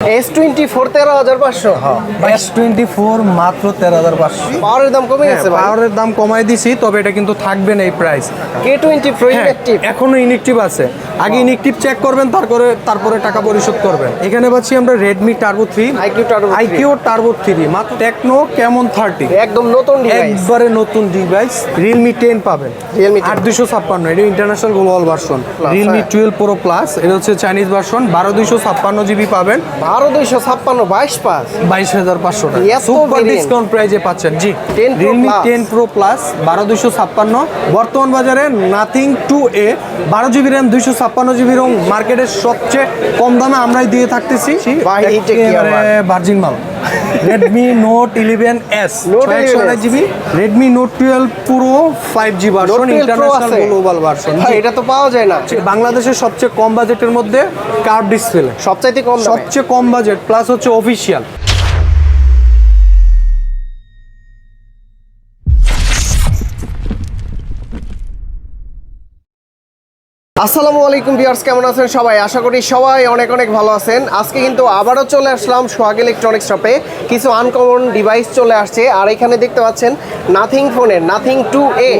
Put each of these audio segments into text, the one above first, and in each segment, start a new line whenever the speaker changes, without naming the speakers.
S twenty four তেরো হাজার পাঁচশো।
এস টোয়েন্টি ফোর মাত্র তেরো হাজার পাঁচশো।
পাওয়ারের দাম কমে গেছে ভাই?
পাওয়ারের দাম কমাই দিছি তবে এটা কিন্তু থাকবে না এই প্রাইস
কে টোয়েন্টি প্রো
এখনও ইনেকটিভ আছে। আগে ইনেকটিভ চেক করবেন তারপরে তারপরে টাকা পরিশোধ করবেন। এখানে পাচ্ছি আমরা Redmi Turbo three
IQ Turbo 3
iQOO Turbo three মাত্র টেকনো কেমন থার্টি
একদম নতুন ডিভাইস
একবারে নতুন ডিভাইস রিয়েলমি টেন পাবেন।
Realme 10
আট দুশো ছাপ্পান্ন এটা ইন্টারন্যাশনাল গ্লোবাল ভার্সন রিয়েলমি
হ্যাঁ।
টুয়েলভ প্রো প্লাস এটা হচ্ছে চাইনিজ ভার্সন বারো দুইশো ছাপ্পান্ন জিবি পাবেন।
বারো দুইশো ছাপ্পান্ন বাইশ পাঁচ
বাইশ হাজার পাঁচশো টাকা। সুপার। ডিসকাউন্ট প্রাইজে পাচ্ছেন। G
ten
Realme ten pro plus বারো দুইশো ছাপ্পান্ন। বর্তমান বাজারে নাথিং টু এ বারো জিবি র্যাম দুইশো ছাপ্পান্ন জিবি রং মার্কেটের সবচেয়ে কম দামে আমরাই দিয়ে থাকতেছি? ভার্জিন মাল। Redmi Note eleven S
Note 11S
GB Redmi Note twelve পুরো five G version
12 Pro
international? Global version
এটা তো পাওয়া যায় না।
বাংলাদেশের সবচেয়ে কম বাজেটের মধ্যে কার্ভ ডিসপ্লে
সবচাইতে কম
সবচেয়ে কম বাজেট প্লাস হচ্ছে অফিসিয়াল
আসসালামু আলাইকুম ভিউয়ার্স কেমন আছেন সবাই? আশা করি সবাই অনেক অনেক ভালো আছেন। আজকে কিন্তু আবারও চলে আসলাম সোহাগ ইলেকট্রনিক্স শপে। কিছু আনকমন ডিভাইস চলে আসছে। আর এখানে দেখতে পাচ্ছেন নাথিং ফোনের নাথিং টু এ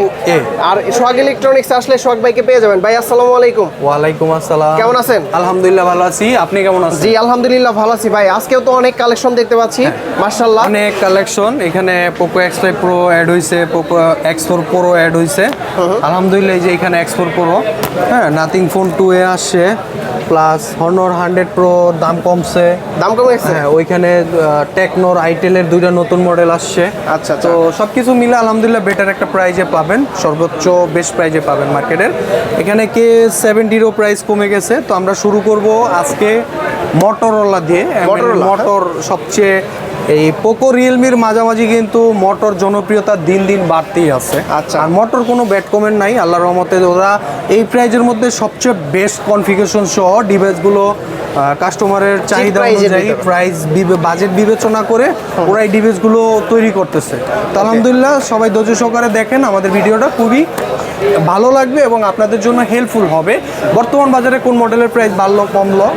আর সোহাগ ইলেকট্রনিক্স আসলে সোহাগ ভাইকে পেয়ে যাবেন। ভাই আসসালামু আলাইকুম।
ওয়ালাইকুম আসসালাম।
কেমন আছেন?
আলহামদুলিল্লাহ ভালো আছি। আপনি কেমন আছেন?
জি আলহামদুলিল্লাহ ভালো আছি ভাই। আজকেও তো অনেক কালেকশন দেখতে পাচ্ছি। মার্শাল্লাহ
অনেক কালেকশন এখানে Poco X five Pro add হয়েছে Poco X four Pro add হয়েছে আলহামদুলিল্লাহ এই যে এখানে এক্স ফোর প্রো হ্যাঁ নাথিং ফোন টু এ আসছে প্লাস হর্নর হান্ড্রেড প্রো দাম কমছে।
দাম কমে গেছে
হ্যাঁ ওইখানে টেকনোর আইটেলের দুইটা নতুন মডেল আসছে।
আচ্ছা,
তো সব কিছু মিলে আলহামদুলিল্লাহ বেটার একটা প্রাইজে পাবেন সর্বোচ্চ বেস্ট প্রাইজে পাবেন মার্কেটের এখানে কে সেভেন্টিরও প্রাইস কমে গেছে তো আমরা শুরু করব আজকে মোটরওয়ালা দিয়ে মোটর সবচেয়ে এই পোকো রিয়েলমির মাঝামাঝি কিন্তু মোটর জনপ্রিয়তা দিন দিন বাড়তেই আছে।
আচ্ছা।
আর মোটর কোনো ব্যাড কমেন্ট নাই আল্লাহ রহমতে ওরা এই প্রাইজের মধ্যে সবচেয়ে বেস্ট কনফিগারেশন সহ ডিভাইসগুলো কাস্টমারের চাহিদা অনুযায়ী প্রাইস বাজেট বিবেচনা করে ওরা এই ডিভাইসগুলো তৈরি করতেছে। তো আলহামদুলিল্লাহ সবাই ধৈর্য সহকারে দেখেন আমাদের ভিডিওটা খুবই ভালো লাগবে এবং আপনাদের জন্য হেল্পফুল হবে। বর্তমান বাজারে কোন মডেলের প্রাইস বাড়লো কমলো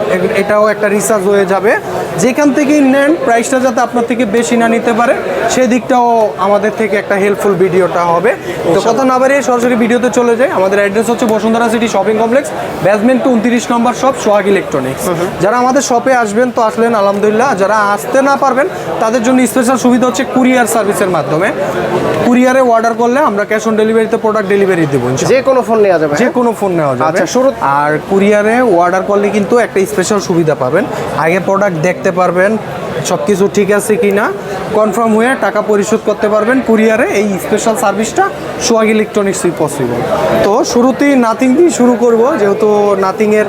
এটাও একটা রিসার্চ হয়ে যাবে। যেখান থেকেই নেন প্রাইসটা যাতে আপনার থেকে বেশি না নিতে পারে সেই দিকটাও আমাদের থেকে একটা হেল্পফুল ভিডিওটা হবে। তো কথা না বাড়িয়ে সরাসরি ভিডিওতে চলে যাই। আমাদের অ্যাড্রেস হচ্ছে Bashundhara City Shopping Complex basement two উনত্রিশ নম্বর শপ সোহাগ ইলেকট্রনিক্স যারা আমাদের শপে আসবেন তো আসলেন আলহামদুলিল্লাহ। যারা আসতে না পারবেন তাদের জন্য স্পেশাল সুবিধা হচ্ছে কুরিয়ার সার্ভিসের মাধ্যমে। কুরিয়ারে অর্ডার করলে আমরা ক্যাশ অন ডেলিভারিতে প্রোডাক্ট ডেলিভারি দেবো
যে কোনো ফোন নেওয়া যাবে
যে কোনো ফোন নেওয়া যাবে।
আচ্ছা, শুরু-
আর কুরিয়ারে অর্ডার করলে কিন্তু একটা স্পেশাল সুবিধা পাবেন। আগে প্রোডাক্ট দেখতে পারবেন। সব কিছু ঠিক আছে কি না কনফার্ম হয়ে টাকা পরিশোধ করতে পারবেন কুরিয়ারে এই স্পেশাল সার্ভিসটা সোয়াগ ইলেকট্রনিক্সই পসিবল তো শুরুতেই নাথিং দিয়ে শুরু করব যেহেতু নাথিংয়ের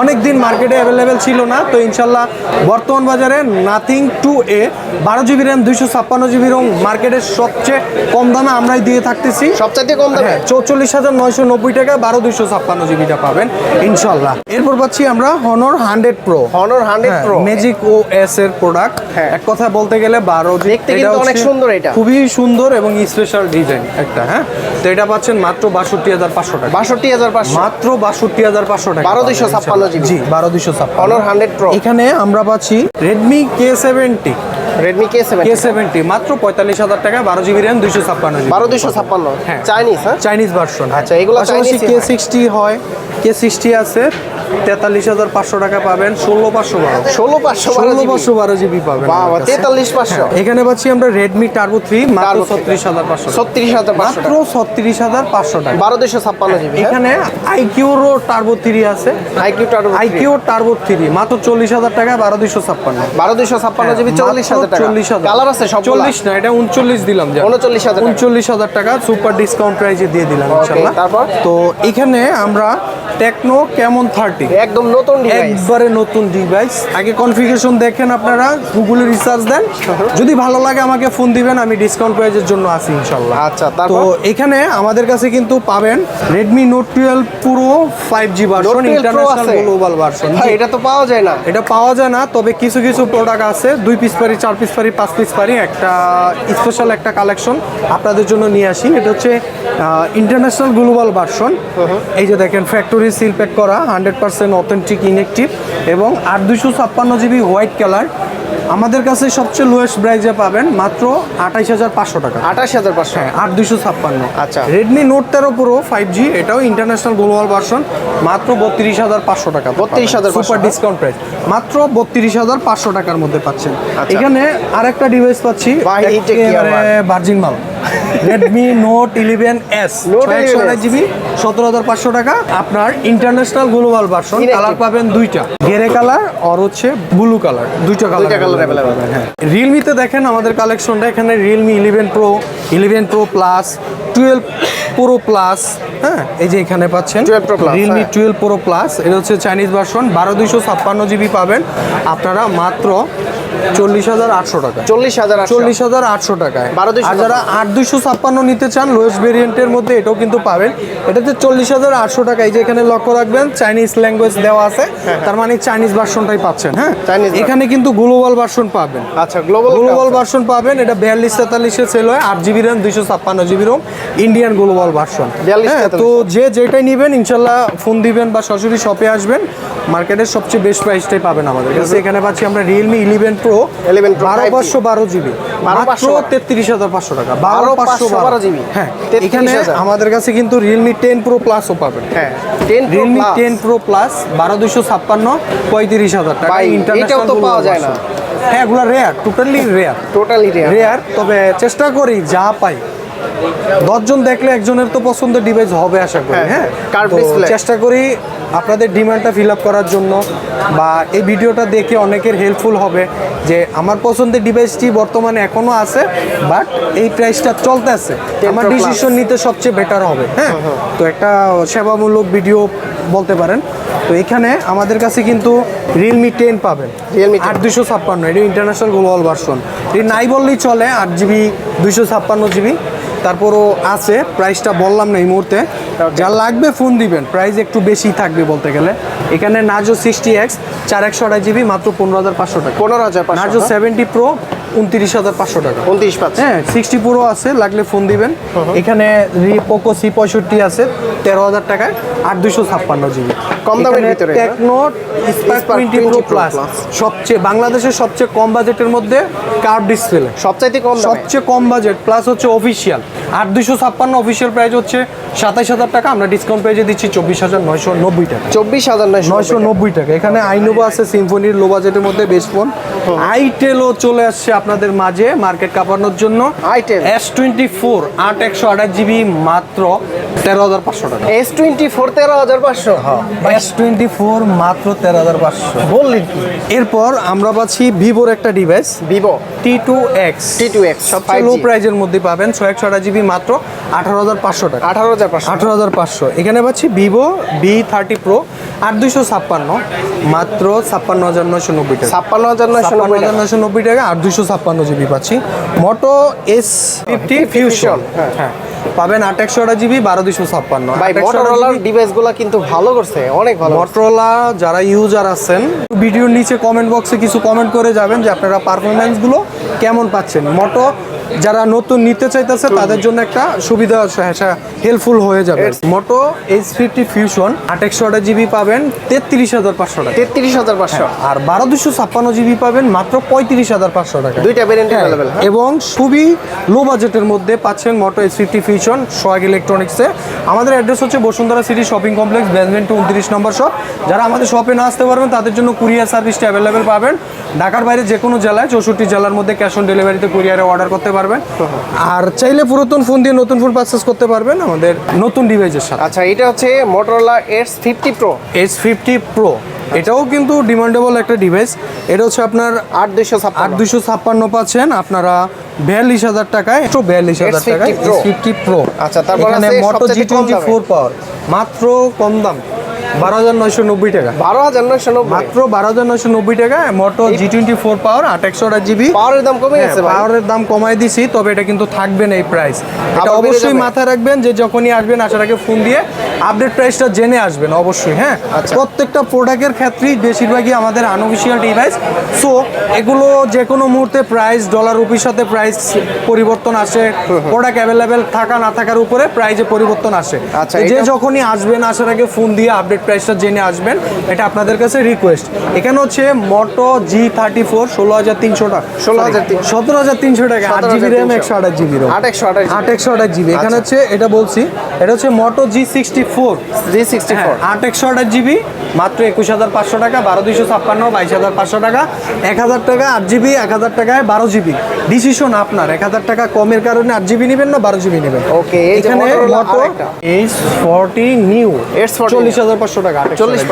অনেক দিন মার্কেটে অ্যাভেলেবেল ছিল না তো ইনশাল্লাহ বর্তমান বাজারে নাথিং টু এ বারো জিবি র্যাম দুইশো ছাপ্পান্ন জিবি রং মার্কেটের সবচেয়ে কম দামে আমরাই দিয়ে থাকতেছি।
সবচাইতে কম দামে?
হ্যাঁ চৌচল্লিশ হাজার নয়শো নব্বই টাকা বারো দুইশো ছাপ্পান্ন জিবিটা পাবেন ইনশাল্লাহ। এরপর পাচ্ছি আমরা Honor hundred Pro
Honor hundred Pro
Magic O S এর প্রোডাক্ট
হ্যাঁ।
এক কথা বলতে গেলে বারো
দেখতে কিন্তু অনেক সুন্দর এটা।
খুবই সুন্দর এবং স্পেশাল ডিজাইন একটা হ্যাঁ? তো এটা পাচ্ছেন মাত্র বাষট্টি হাজার পাঁচশো টাকা।
বাষট্টি হাজার পাঁচশো।
মাত্র বাষট্টি হাজার পাঁচশো টাকা
1256
পাবেন,
ছাপ্পান্ন
জি বারো দুইশো ছাপ্পান্ন।
হান্ড্রেড প্রো
এখানে আমরা পাচ্ছি Redmi K seventy
Redmi K seven
K seventy মাত্র পঁয়তাল্লিশ হাজার টাকা বারো জিবি র্যাম দুইশো ছাপ্পান্ন
বারো দুইশো ছাপ্পান্ন
হ্যাঁ।
চাইনিজ হ্যাঁ?
চাইনিজ ভার্সন
আচ্ছা, এগুলো
পাশাপাশি কে সিক্সটি হয়। কে সিক্সটি আছে তেতাল্লিশ হাজার পাঁচশো টাকা পাবেন ষোলো পাঁচশো বারো
ষোলো পাঁচশো
ষোলো পাঁচশো বারো জিবি পাবেন।
তেতাল্লিশ পাঁচশো।
হ্যাঁ, এখানে পাচ্ছি আমরা রেডমি টার্বো থ্রি মাত্র ছত্রিশ হাজার পাঁচশো
ছত্রিশ হাজার
মাত্র ছত্রিশ হাজার পাঁচশো টাকা।
বারো দুইশো ছাপ্পান্ন জিবি
এখানে আইকিউরও টার্বো থ্রি আছে।
IQOO Turbo
iQOO Turbo three মাত্র চল্লিশ হাজার টাকা বারো দুইশো ছাপ্পান্ন।
বারো দুইশো ছাপ্পান্ন জিবি চল্লিশ হাজার টাকা। কালার আছে সব
চল্লিশ না এটা উনচল্লিশ দিলাম
উনচল্লিশ হাজার
উনচল্লিশ হাজার টাকা সুপার ডিসকাউন্ট প্রাইসে দিয়ে দিলাম ইনশাল্লাহ
তারপর?
তো এখানে আমরা টেকনো কেমন থার্টি
একদম নতুন
একবারে নতুন ডিভাইস আগে কনফিগারেশন দেখেন আপনারা গুগলে রিসার্চ দেন। যদি ভালো লাগে আমাকে ফোন দিবেন আমি ডিসকাউন্ট প্রাইজের জন্য আছি ইনশাল্লাহ
আচ্ছা
তো এখানে আমাদের কাছে কিন্তু পাবেন রেডমি নোট টুয়েলভ পুরো five G version international global version
এটা তো পাওয়া যায় না।
এটা পাওয়া যায় না তবে কিছু কিছু প্রোডাক্ট আছে দুই পিস পারি চার পিস পারি পাঁচ পিস পারি একটা স্পেশাল একটা কালেকশন আপনাদের জন্য নিয়ে আসি। এটা হচ্ছে ইন্টারন্যাশনাল গ্লোবাল ভার্সন এই যে দেখেন ফ্যাক্টরি সিল প্যাক করা হান্ড্রেড পার্সেন্ট অথেন্টিক ইনেকটিভ এবং আট দুশো ছাপ্পান্ন জিবি হোয়াইট কালার আমাদের কাছে সবচেয়ে লোয়েস্ট প্রাইজে পাবেন মাত্র আঠাইশ হাজার পাঁচশো টাকা।
আঠাশ হাজার পাঁচশো।
হ্যাঁ আট দুশো ছাপ্পান্ন।
আচ্ছা।
রেডমি নোট তেরো প্রো ফাইভ জি এটাও ইন্টারন্যাশনাল গ্লোবাল ভার্সন মাত্র বত্রিশ হাজার পাঁচশো টাকা
বত্রিশ হাজার
সুপার ডিসকাউন্ট প্রাইস মাত্র বত্রিশ হাজার পাঁচশো টাকার মধ্যে পাচ্ছেন।
আচ্ছা।
এখানে আরেকটা ডিভাইস পাচ্ছি? ভার্জিন মাল। Redmi Note eleven S
11S
GB সতেরো হাজার পাঁচশো টাকা। আপনার ইন্টারন্যাশনাল গ্লোবাল ভার্সন কালার পাবেন দুইটা। গেরে কালার আর হচ্ছে ব্লু কালার দুইটা কালার হ্যাঁ। রিয়েলমিতে দেখেন আমাদের কালেকশনটা এখানে Realme eleven Pro eleven Pro Plus twelve Pro Plus হ্যাঁ? এই যে এখানে পাচ্ছেন।
12 Pro Plus,
রিয়েলমি
হ্যাঁ।
টুয়েলভ প্রো প্লাস এটা হচ্ছে চাইনিজ ভার্সন বারো দুইশো ছাপ্পান্ন জিবি পাবেন। আপনারা মাত্র চল্লিশ হাজার আটশো টাকা।
চল্লিশ হাজার
চল্লিশ হাজার আটশো টাকায়।
12,256
আর যারা আট দুইশো ছাপ্পান্ন নিতে চান লোয়েস্ট ভেরিয়েন্টের মধ্যে এটাও কিন্তু পাবেন। এটাতে চল্লিশ হাজার আটশো টাকা এই যে এখানে লক্ষ্য রাখবেন চাইনিজ ল্যাঙ্গুয়েজ দেওয়া আছে। তার মানে চাইনিজ ভার্সনটাই পাচ্ছেন হ্যাঁ?
হ্যাঁ, version।
এখানে কিন্তু গ্লোবাল ভার্সন পাবেন।
আচ্ছা গ্লোবাল
গ্লোবাল ভার্সন পাবেন এটা বিয়াল্লিশ তেতাল্লিশে সেল হয় আট জিবি র্যাম দুইশো ছাপ্পান্ন GB ROM Indian global version
42,
তো যে যেটাই নেবেন ইনশাল্লাহ ফোন দিবেন বা সরাসরি শপে আসবেন মার্কেটের সবচেয়ে বেস্ট প্রাইসটাই পাবেন আমাদের কাছে। এখানে পাচ্ছি আমরা রিয়েলমি ইলেভেন প্রো
ইলেভেন
বারো পাঁচশো বারো জিবি
12
মাত্র তেত্রিশ হাজার পাঁচশো টাকা। বারো পাঁচশো বারো
জিবি
হ্যাঁ এখানে আমাদের কাছে কিন্তু রিয়েলমি টেন প্রো প্লাসও পাবেন।
হ্যাঁ ten
Realme ten Pro Plus বারো দুশো ছাপ্পান্ন পঁয়ত্রিশ হাজার টাকা।
এটাও তো পাওয়া যায় না।
হ্যাঁ এগুলো rare totally rare
totally
rare তবে চেষ্টা করি যা পাই। দশজন দেখলে একজনের তো পছন্দের ডিভাইস হবে আশা করি
হ্যাঁ,
হ্যাঁ। চেষ্টা করি আপনাদের ডিমান্ডটা ফিল আপ করার জন্য বা এই ভিডিওটা দেখে অনেকের হেল্পফুল হবে যে আমার পছন্দের ডিভাইসটি বর্তমানে এখনও আছে বাট এই প্রাইসটা চলতে আছে। আমার ডিসিশন নিতে সবচেয়ে বেটার হবে হ্যাঁ? তো একটা সেবামূলক ভিডিও বলতে পারেন। তো এখানে আমাদের কাছে কিন্তু রিয়েলমি টেন পাবেন।
রিয়েলমি
আট দুশো ছাপ্পান্ন এটা ইন্টারন্যাশনাল গ্লোবাল ভার্সন এটি নাই বললেই চলে আট জিবি দুইশো ছাপ্পান্ন জিবি। তারপরও আছে প্রাইসটা বললাম না এই মুহূর্তে। যা লাগবে ফোন দিবেন প্রাইস একটু বেশি থাকবে বলতে গেলে। এখানে নাজো সিক্সটি এক্স চার একশো আড়াই জিবি মাত্র পনেরো হাজার পাঁচশো টাকা।
পনেরো হাজার
নাজো সেভেন্টি প্রো উনত্রিশ হাজার পাঁচশো টাকা।
উনত্রিশ
হ্যাঁ সিক্সটি প্রো আছে লাগলে ফোন দিবেন। এখানে পোকো সি পঁয়ষট্টি আছে তেরো হাজার টাকায় আট দুশো ছাপ্পান্ন জিবি।
কম দামের ভিতরে?
টেকনো টোয়েন্টি প্রো প্লাস সবচেয়ে বাংলাদেশের সবচেয়ে কম বাজেটের মধ্যে কার্ভ ডিসপ্লে
সবচাইতে কম
সবচেয়ে কম বাজেট প্লাস হচ্ছে অফিসিয়াল আট দুশো ছাপ্পান্ন অফিসিয়াল প্রাইস হচ্ছে সাতাইশ হাজার টাকা আমরা ডিসকাউন্ট পেয়ে দিচ্ছি চব্বিশ হাজার নয়শো নব্বই টাকা।
চব্বিশ হাজার নয়শো
নব্বই টাকা। এখানে আইনোভা আছে সিম্ফনির লো বাজেটের মধ্যে বেস্ট ফোন আইটেলও চলে আসছে আপনাদের মাঝে মার্কেট কাঁপানোর জন্য।
আইটেল
এস টোয়েন্টি ফোর আট একশো আঠাশ জিবি মাত্র তেরো হাজার পাঁচশো টাকা।
এস টোয়েন্টি ফোর তেরো হাজার পাঁচশো?
এস টোয়েন্টি ফোর মাত্র তেরো হাজার পাঁচশো।
বললেন কি?
এরপর আমরা পাচ্ছি ভিভোর একটা device
Vivo
T two X
T two X
সবচেয়ে লো প্রাইজের মধ্যে পাবেন ছয় একশো আঠাশ জিবি মাত্র আঠারো হাজার পাঁচশো টাকা।
আঠারো হাজার পাঁচশো।
আঠারো হাজার পাঁচশো। এখানে পাচ্ছি ভিভো ভি থার্টি প্রো আট দুইশো ছাপ্পান্ন। মাত্র ছাপ্পান্ন হাজার নয়শো নব্বই টাকা।
ছাপ্পান্ন হাজার নয়শো নব্বই
হাজার নয়শো নব্বই টাকা আট দুইশো ছাপ্পান্ন জিবি পাচ্ছি। মোটো এস ফিফটি ফিউশন
হ্যাঁ।
পাবেন আট একশো আট জিবি বারো দুইশো ছাপ্পান্ন।
মোটরোলার ডিভাইসগুলা কিন্তু ভালো করছে অনেক ভালো।
মটরোলা যারা ইউজার আছেন ভিডিওর নিচে কমেন্ট বক্সে কিছু কমেন্ট করে যাবেন যে আপনারা পারফরমেন্সগুলো কেমন পাচ্ছেন। মোটো যারা নতুন নিতে চাইতেছে তাদের জন্য একটা সুবিধা হেল্পফুল হয়ে যাবে। মোটো এইচ ফিফটি ফিউশন আট একশো আঠাশ জিবি পাবেন তেত্রিশ হাজার পাঁচশো টাকা।
তেত্রিশ হাজার পাঁচশো।
আর বারো দুশো ছাপ্পান্ন জিবি পাবেন মাত্র পঁয়ত্রিশ হাজার পাঁচশো টাকা।
দুইটা ভেরিয়েন্ট
হ্যাঁ,
অ্যাভেলেবেল
এবং খুবই লো বাজেটের মধ্যে পাচ্ছেন Moto S fifty Fusion Swag ইলেকট্রনিক্সে আমাদের অ্যাড্রেস হচ্ছে Bashundhara City Shopping Complex basement two উনত্রিশ নম্বর শপ যারা আমাদের শপে না আসতে পারবেন তাদের জন্য কুরিয়ার সার্ভিসটা অ্যাভেলেবেল পাবেন। ঢাকার বাইরে যে কোনো জেলায় চৌষট্টি জেলার মধ্যে ক্যাশ অন ডেলিভারিতে কুরিয়ারে অর্ডার করতে পারবেন। আর চাইলে পুরাতন ফোন দিয়ে নতুন ফোন পারচেস করতে পারবেন আমাদের নতুন ডিভাইসের সাথে।
আচ্ছা এটা হচ্ছে Motorola S fifty Pro
S fifty Pro এটাও কিন্তু ডিমান্ডেবল একটা ডিভাইস এটা হচ্ছে আপনার
আট দুইশো
আট দুশো ছাপ্পান্ন পাচ্ছেন। আপনারা বিয়াল্লিশ হাজার টাকায় একশো বিয়াল্লিশ হাজার
S50
টাকায়
Pro।
ফিফটি প্রো
আচ্ছা, তারপর
মোটো জি টোয়েন্টি ফোর পাওয়ার মাত্র কম দাম। বারো হাজার নয়শো নব্বই টাকা।
বারো হাজার নয়শো নব্বই।
মাত্র বারো হাজার নয়শো নব্বই টাকা মোটো জি টোয়েন্টি ফোর পাওয়ার আট একশো আট জিবি
পাওয়ারের দাম কমে গেছে
পাওয়ারের দাম কমাই দিছি তবে এটা কিন্তু থাকবে না এই প্রাইস এটা অবশ্যই মাথায় রাখবেন যে যখনই আসবেন আসার আগে ফোন দিয়ে আপডেট প্রাইসটা জেনে আসবেন অবশ্যই হ্যাঁ।
আচ্ছা।
প্রত্যেকটা প্রোডাক্টের ক্ষেত্রেই বেশিরভাগই আমাদের আনঅফিসিয়াল ডিভাইস সো এগুলো যে কোনো মুহূর্তে প্রাইস ডলার রুপির সাথে প্রাইস পরিবর্তন আসে প্রোডাক্ট অ্যাভেলেবেল থাকা না থাকার উপরে প্রাইজে পরিবর্তন আসে।
আচ্ছা,
যে যখনই আসবেন আসার আগে ফোন দিয়ে আপডেট আপডেট প্রাইসটা জেনে আসবেন এটা আপনাদের কাছে রিকোয়েস্ট এখানে হচ্ছে মোটো জি থার্টি ফোর ষোলো হাজার তিনশো টাকা।
16,300
সতেরো হাজার তিনশো টাকা আট জিবি র্যাম একশো আঠাশ জিবি
আট একশো আঠাশ
আট একশো আঠাশ জিবি। এখানে
আচ্ছা।
হচ্ছে এটা বলছি এটা হচ্ছে Moto G sixty four
G sixty four
আট একশো আঠাশ জিবি মাত্র একুশ হাজার পাঁচশো টাকা বারো দুইশো ছাপ্পান্ন বাইশ হাজার পাঁচশো টাকা এক হাজার টাকা আট জিবি এক হাজার টাকায় বারো জিবি। ডিসিশন আপনার এক হাজার টাকা কমের কারণে আট জিবি নেবেন না বারো জিবি নেবেন।
ওকে
এখানে মোটো। এইচ ফর্টি নিউ
S40
চল্লিশ হাজার পাঁচশো টাকা
চল্লিশ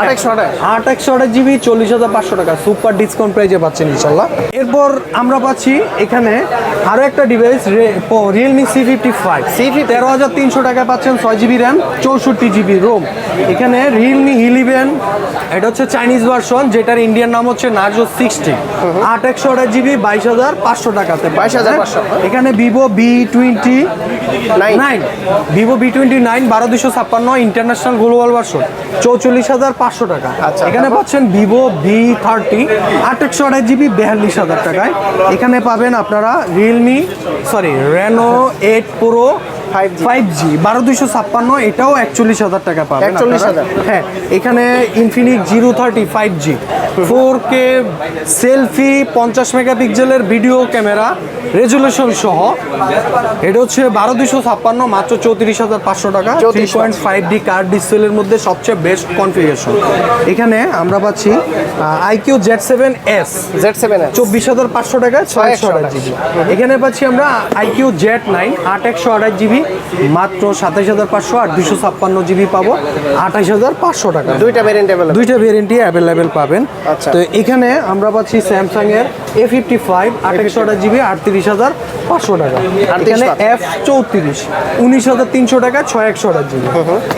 আট একশো আঠাশ
আট একশো আঠাশ জিবি চল্লিশ হাজার পাঁচশো টাকা। সুপার ডিসকাউন্ট প্রাইজে পাচ্ছেন ইনশাল্লাহ। এরপর আমরা পাচ্ছি এখানে আরও একটা device Realme C fifty five C তেরো হাজার তিনশো টাকায় পাচ্ছেন ছয় জিবি র্যাম চৌষট্টি জিবি রোম। এখানে রিয়েলমি ইলেভেন এটা হচ্ছে চাইনিজ ভার্সন যেটার ইন্ডিয়ান নাম হচ্ছে নার্জো সিক্সটি আট একশো আঠাশ জিবি বাইশ হাজার পাঁচশো টাকাতে
22,500
এখানে Vivo V twenty. Nine Vivo V twenty nine বারো দুশো ছাপ্পান্ন ইন্টারন্যাশনাল গ্লোবাল ভার্সন চৌচল্লিশ হাজার পাঁচশো টাকা।
আচ্ছা,
এখানে পাচ্ছেন ভিভো ভি থার্টি আট একশো আড়াই জিবি বিয়াল্লিশ হাজার টাকায়। এখানে পাবেন আপনারা Realme sorry Reno eight Pro
5G
five G বারো দুশো ছাপ্পান্ন এটাও একচল্লিশ হাজার টাকা পাবেন
41,000
আপনারা। হ্যাঁ এখানে Infinix zero thirty five G four K selfie পঞ্চাশ মেগাপিক্সেলের ভিডিও ক্যামেরা রেজুলেশন সহ। এটা হচ্ছে বারো দুশো ছাপ্পান্ন মাত্র চৌত্রিশ হাজার পাঁচশো টাকা। থ্রি পয়েন্ট ফাইভ ডি কার ডিসপ্লের মধ্যে সবচেয়ে বেস্ট কনফিগারেশন এখানে আমরা পাচ্ছি iQOO Z seven S
Z seven
চব্বিশ হাজার পাঁচশো টাকা ছয় একশো আঠাশ জিবি এখানে পাচ্ছি আমরা আইকিউ জেড নাইন আট একশো আঠাশ জিবি মাত্র সাতাইশ হাজার পাঁচশো আর দুশো ছাপ্পান্ন জিবি পাবো। আঠাইশ হাজার পাঁচশো টাকা।
দুইটা ভ্যারেন্টি
দুইটা ভেরিয়েন্টই অ্যাভেলেবেল পাবেন।
আচ্ছা।
তো এখানে আমরা পাচ্ছি স্যামসাং এর এ ফিফটি ফাইভ আঠাইশশো জিবি আটত্রিশ হাজার পাঁচশো টাকা। এখানে এফ চৌত্রিশ উনিশ হাজার তিনশো টাকা ছয় একশো জিবি।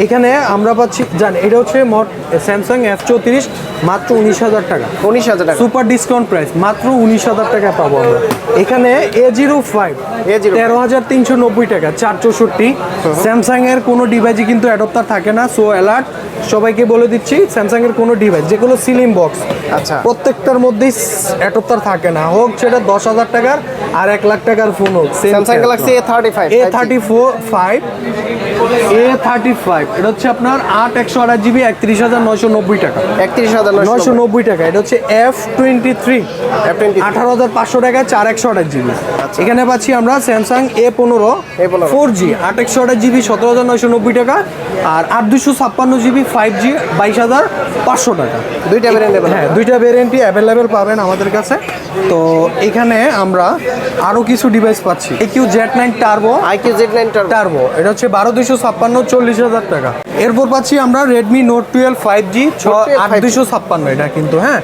এখানে আমরা পাচ্ছি জান এটা হচ্ছে মোট স্যামসাং এফ চৌত্রিশ মাত্র উনিশ হাজার টাকা।
উনিশ হাজার টাকা।
সুপার ডিসকাউন্ট প্রাইস মাত্র উনিশ হাজার টাকা পাবো আমরা। এখানে এ জিরো ফাইভ
A05
তেরো হাজার তিনশো নব্বই টাকা চার চৌষট্টি স্যামসাং এর কোনো ডিভাইসই কিন্তু অ্যাডপ্টার থাকে না সো অ্যালার্ট সবাইকে বলে দিচ্ছি স্যামসাং এর কোনো ডিভাইস যেগুলো সিলিং বক্স
আচ্ছা।
প্রত্যেকটার মধ্যেই অ্যাডপ্টার থাকে না হোক সেটা দশ হাজার টাকার আর এক লাখ টাকার ফোন হোক।
Samsung Galaxy A thirty five
A thirty four five A thirty five এটা হচ্ছে আপনার আট একশো আঠাশ জিবি একত্রিশ হাজার নয়শো নব্বই টাকা।
একত্রিশ হাজার
নয়শো নব্বই। টাকা এটা হচ্ছে এফ টোয়েন্টি থ্রি আঠারো হাজার পাঁচশো টাকায় চার একশো আঠাশ জিবি। এখানে পাচ্ছি আমরা স্যামসাং এ পনেরো ফোর জি আট একশো আঠাশ জিবি সতেরো হাজার নয়শো নব্বই টাকা। আর আট দুশো ছাপ্পান্ন জিবি ফাইভ জি বাইশ হাজার পাঁচশো টাকা।
দুইটা ভেরিয়েন্ট
হ্যাঁ দুইটা ভেরিয়েন্টই অ্যাভেলেবেল পাবেন আমাদের কাছে। তো এখানে আমরা আরও কিছু ডিভাইস পাচ্ছি। Q Z nine Turbo
iQOO Z nine
Turbo এটা হচ্ছে বারো দুশো ছাপ্পান্ন চল্লিশ হাজার টাকা। এরপর পাচ্ছি আমরা Redmi Note twelve five G আট দুশো ছাপ্পান্ন এটা কিন্তু হ্যাঁ?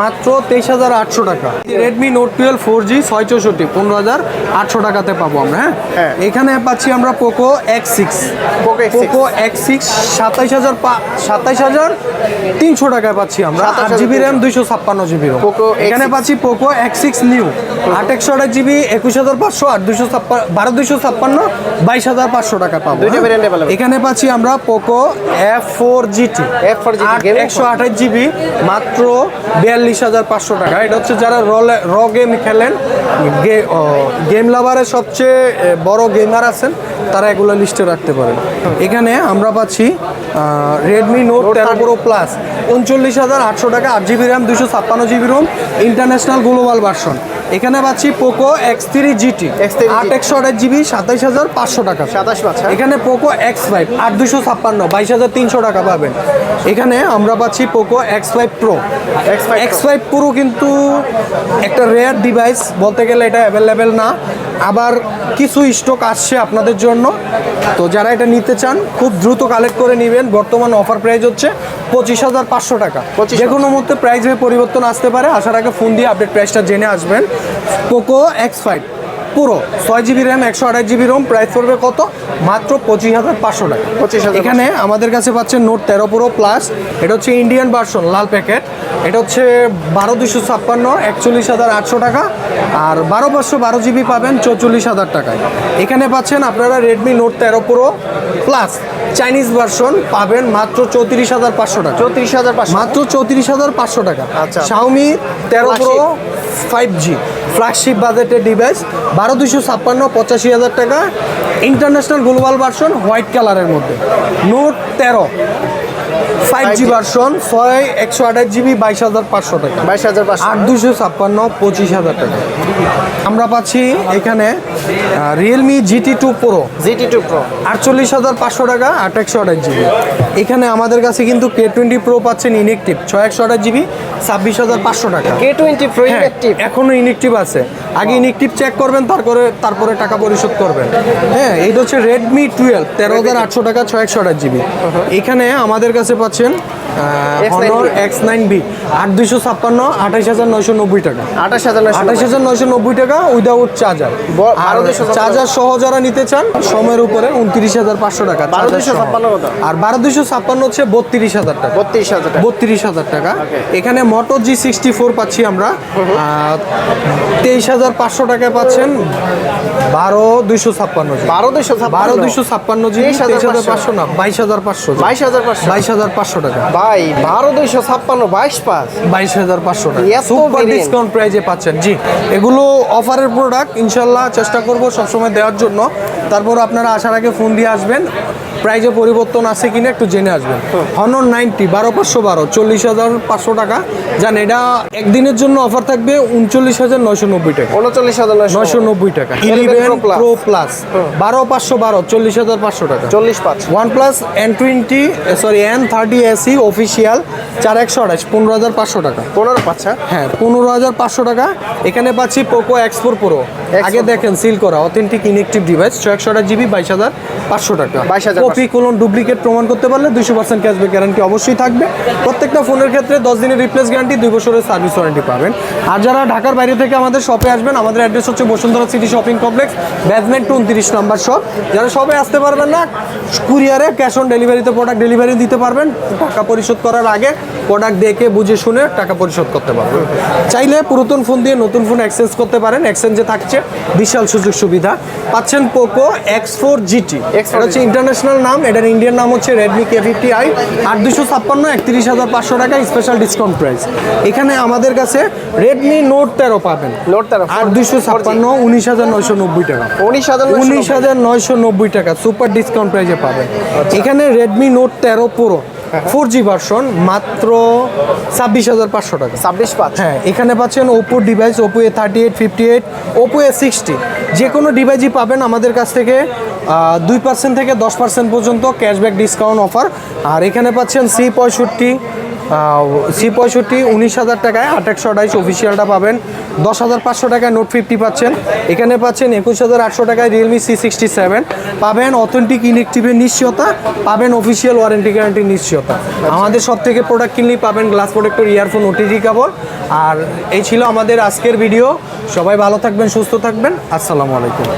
মাত্র তেইশ হাজার আটশো টাকা। Redmi Note twelve four G ছয় চৌষট্টি পনেরো হাজার আটশো টাকাতে পাবো আমরা হ্যাঁ?
হ্যাঁ।
এখানে পাচ্ছি আমরা Poco X six Poco X six সাতাইশ হাজার সাতাইশ হাজার তিনশো টাকায় পাচ্ছি আমরা। আট জিবি র্যাম দুইশো ছাপ্পান্ন জিবি
Poco
এখানে পাচ্ছি পোকো এক্স সিক্স নিউ আট একশো আঠাশ জিবি একুশ হাজার পাঁচশো আট দুশো ছাপ্পান্ন বারো দুশো ছাপ্পান্ন বাইশ হাজার পাঁচশো টাকা পাবো এখানে পাচ্ছি আমরা Poco F four GT
F4 GT gaming
একশো আঠাশ জিবি মাত্র বিয়াল্লিশ হাজার পাঁচশো টাকা। এটা হচ্ছে যারা রলে র গেম খেলেন গেম লাভারের সবচেয়ে বড় গেমার আছেন তারা এগুলো লিস্টে রাখতে পারেন। এখানে আমরা পাচ্ছি রেডমি নোট তেরো প্রো প্লাস উনচল্লিশ হাজার আটশো টাকা আট জিবি র্যাম দুশো ছাপ্পান্ন GB ROM international global version এখানে পাচ্ছি Poco x three GT
X3
আট একশো আঠাশ জিবি সাতাইশ হাজার পাঁচশো টাকা।
সাতাশ পাঁচ?
এখানে পোকো এক্স ফাইভ আট দুশো ছাপ্পান্ন বাইশ হাজার তিনশো টাকা পাবেন। এখানে আমরা পাচ্ছি Poco X five Pro
X5
X five Pro কিন্তু একটা রেয়ার ডিভাইস বলতে গেলে এটা অ্যাভেলেবেল না। আবার কিছু স্টক আসছে আপনাদের জন্য। তো যারা এটা নিতে চান খুব দ্রুত কালেক্ট করে নেবেন। বর্তমান অফার প্রাইস হচ্ছে পঁচিশ হাজার পাঁচশো টাকা।
25,000
যে কোনো মুহূর্তে প্রাইস পরিবর্তন আসতে পারে। আসার আগে ফোন দিয়ে আপডেট প্রাইসটা জেনে আসবেন। পোকো এক্স ফাইভ পুরো ছয় জিবি র্যাম একশো আঠাশ জিবি রোম প্রাইস পড়বে কত? মাত্র পঁচিশ হাজার পাঁচশো টাকা।
25,500
এখানে আমাদের কাছে পাচ্ছেন নোট তেরো প্রো প্লাস এটা হচ্ছে ইন্ডিয়ান ভার্সন লাল প্যাকেট এটা হচ্ছে বারো দুশো ছাপ্পান্ন একচল্লিশ হাজার আটশো টাকা আর বারো পাঁচশো বারো জিবি পাবেন চৌচল্লিশ হাজার টাকায়। এখানে পাচ্ছেন আপনারা রেডমি নোট তেরো প্রো প্লাস চাইনিজ ভার্সন পাবেন মাত্র চৌত্রিশ হাজার পাঁচশো টাকা।
চৌত্রিশ হাজার পাঁচশো?
মাত্র চৌত্রিশ হাজার পাঁচশো টাকা।
আচ্ছা।
শাওমি তেরো প্রো ফাইভ জি ফ্ল্যাগশিপ বাজেটের ডিভাইস বারো দুশো ছাপ্পান্ন পঁচাশি হাজার টাকা। ইন্টারন্যাশনাল গ্লোবাল ভার্সন হোয়াইট কালারের মধ্যে। নোট তেরো ফাইভ জি ভার্সন ছয় একশো আঠাশ জিবি বাইশ হাজার পাঁচশো টাকা।
বাইশ হাজার পাঁচশো
আট দুশো ছাপ্পান্ন পঁচিশ হাজার টাকা। আমরা পাচ্ছি এখানে Realme GT two Pro
GT two Pro
আটচল্লিশ হাজার পাঁচশো টাকা আট একশো আঠাশ জিবি এখানে আমাদের কাছে কিন্তু কে টোয়েন্টি প্রো পাচ্ছেন ইনেকটিভ ছয় একশো আঠাশ জিবি ছাব্বিশ হাজার পাঁচশো টাকা।
কে টোয়েন্টি প্রো
হ্যাঁ,
ইলেকট্রিক
এখনও ইনেকটিভ আছে। আগে ইনেকটিভ চেক করবেন তারপরে তারপরে টাকা পরিশোধ করবেন। হ্যাঁ এইটা হচ্ছে রেডমি টুয়েলভ তেরো হাজার আটশো টাকা ছয় একশো আঠাশ জিবি এখানে আমাদের কাছে পাচ্ছেন। হনর এক্স নাইন বি আট দুইশো ছাপ্পান্ন আঠাইশ হাজার নয়শো নব্বই টাকা।
আঠাশ হাজার
আঠাশ হাজার নয়শো নব্বই টাকা উইদাউট চার্জার আর। চার্জার সহ যারা নিতে চান সময়ের উপরে উনত্রিশ হাজার পাঁচশো টাকা আর বারো দুইশো ছাপ্পান্ন হচ্ছে বত্রিশ হাজার টাকা।
বত্রিশ হাজার
বত্রিশ হাজার টাকা। এখানে মোটো জি সিক্সটি ফোর পাচ্ছি আমরা। তেইশ হাজার পাঁচশো টাকায় পাচ্ছেন বারো দুইশো ছাপ্পান্ন
বারো দুইশো
বারো দুইশো ছাপ্পান্ন জি
23,500
তেইশ হাজার পাঁচশো। না বাইশ হাজার পাঁচশো
বাইশ হাজার পাঁচশো।
বাইশ হাজার পাঁচশো টাকা।
ভাই বারো দুইশো ছাপ্পান্ন বাইশ পাঁচ।
বাইশ হাজার পাঁচশো টাকা। সুপার। ডিসকাউন্ট প্রাইজে পাচ্ছেন। জি এগুলো অফারের প্রোডাক্ট ইনশাল্লাহ চেষ্টা করব সবসময় দেওয়ার জন্য। তারপর আপনারা আসার আগে ফোন দিয়ে আসবেন। প্রাইজে পরিবর্তন আছে কিনা একটু জেনে আসবেন। হনর নাইনটি বারো পাঁচশো বারো চল্লিশ হাজার পাঁচশো টাকা। জান এটা একদিনের জন্য অফার থাকবে উনচল্লিশ হাজার নয়শো নব্বই টাকা।
উনচল্লিশ হাজার নয়শো
নব্বই। টাকা।
11
ইলেভেন প্রো প্লাস বারো পাঁচশো বারো চল্লিশ হাজার পাঁচশো টাকা।
চল্লিশ পাঁচ।
One plus N twenty sorry N thirty AC official চার একশো আঠাশ পনেরো হাজার পাঁচশো টাকা।
পনেরো পাঁচা
হ্যাঁ? পনেরো হাজার পাঁচশো টাকা। এখানে পাচ্ছি পোকো এক্স ফোর প্রো আগে দেখেন সিল করা অথেন্টিক ইনেকটিভ ডিভাইস ছয় একশো আঠাশ জিবি বাইশ হাজার পাঁচশো টাকা।
বাইশ হাজার
কপি কোলন ডুপ্লিকেট প্রমাণ করতে পারলে দুশো পার্সেন্ট ক্যাশব্যাক গ্যারান্টি অবশ্যই থাকবে। প্রত্যেকটা ফোনের ক্ষেত্রে দশ দিনের রিপ্লেস গ্যারান্টি দুই বছরের সার্ভিস ওয়ারেন্টি পাবেন। আর যারা ঢাকার বাইরে থেকে আমাদের শপে আসবেন আমাদের অ্যাড্রেস হচ্ছে Bashundhara City Shopping Complex basement two উনত্রিশ নাম্বার শপ যারা শপে আসতে পারবেন না কুরিয়ারে ক্যাশ অন ডেলিভারিতে প্রোডাক্ট ডেলিভারি দিতে পারবেন। টাকা পরিশোধ করার আগে প্রোডাক্ট দেখে বুঝে শুনে টাকা পরিশোধ করতে পারবেন চাইলে পুরাতন ফোন দিয়ে নতুন ফোন এক্সচেঞ্জ করতে পারেন। এক্সচেঞ্জে থাকছে বিশাল সুযোগ সুবিধা। পাচ্ছেন Poco X four GT
X4
এটা হচ্ছে ইন্টারন্যাশনাল নাম। এটার ইন্ডিয়ান নাম হচ্ছে রেডমি কে ফিফটি আই আট দুশো ছাপ্পান্ন একত্রিশ হাজার পাঁচশো টাকা স্পেশাল ডিসকাউন্ট প্রাইস এখানে আমাদের কাছে রেডমি নোট তেরো পাবেন।
নোট তেরো
আট দুশো ছাপ্পান্ন উনিশ হাজার নয়শো নব্বই টাকা।
উনিশ হাজার
উনিশ হাজার নয়শো নব্বই টাকা। সুপার ডিসকাউন্ট প্রাইজে পাবেন।
আচ্ছা।
এখানে রেডমি নোট তেরো প্রো ফোর জি ভার্সন মাত্র ছাব্বিশ হাজার পাঁচশো টাকা।
ছাব্বিশ পাঁচ।
হ্যাঁ এখানে পাচ্ছেন Oppo device Oppo A thirty eight fifty eight Oppo A sixty যে কোনো ডিভাইসই পাবেন আমাদের কাছ থেকে দুই পার্সেন্ট থেকে দশ পার্সেন্ট পর্যন্ত ক্যাশব্যাক ডিসকাউন্ট অফার আর এখানে পাচ্ছেন সি পঁয়ষট্টি সি পঁয়ষট্টি, উনিশ হাজার টাকায় আট একশো আঠাইশ অফিসিয়ালটা পাবেন। দশ হাজার পাঁচশো টাকায় নোট ফিফটি পাচ্ছেন। এখানে পাচ্ছেন একুশ হাজার আটশো টাকায় রিয়েলমি সি সিক্সটি সেভেন পাবেন অথেন্টিক ইনেকটিভের নিশ্চয়তা, পাবেন অফিসিয়াল ওয়ারেন্টি গ্যারান্টির নিশ্চয়তা। আমাদের সব থেকে প্রোডাক্ট কিনলেই পাবেন glass protector earphone OTG cable আর এই ছিল আমাদের আজকের ভিডিও সবাই ভালো থাকবেন, সুস্থ থাকবেন। আসসালামু আলাইকুম।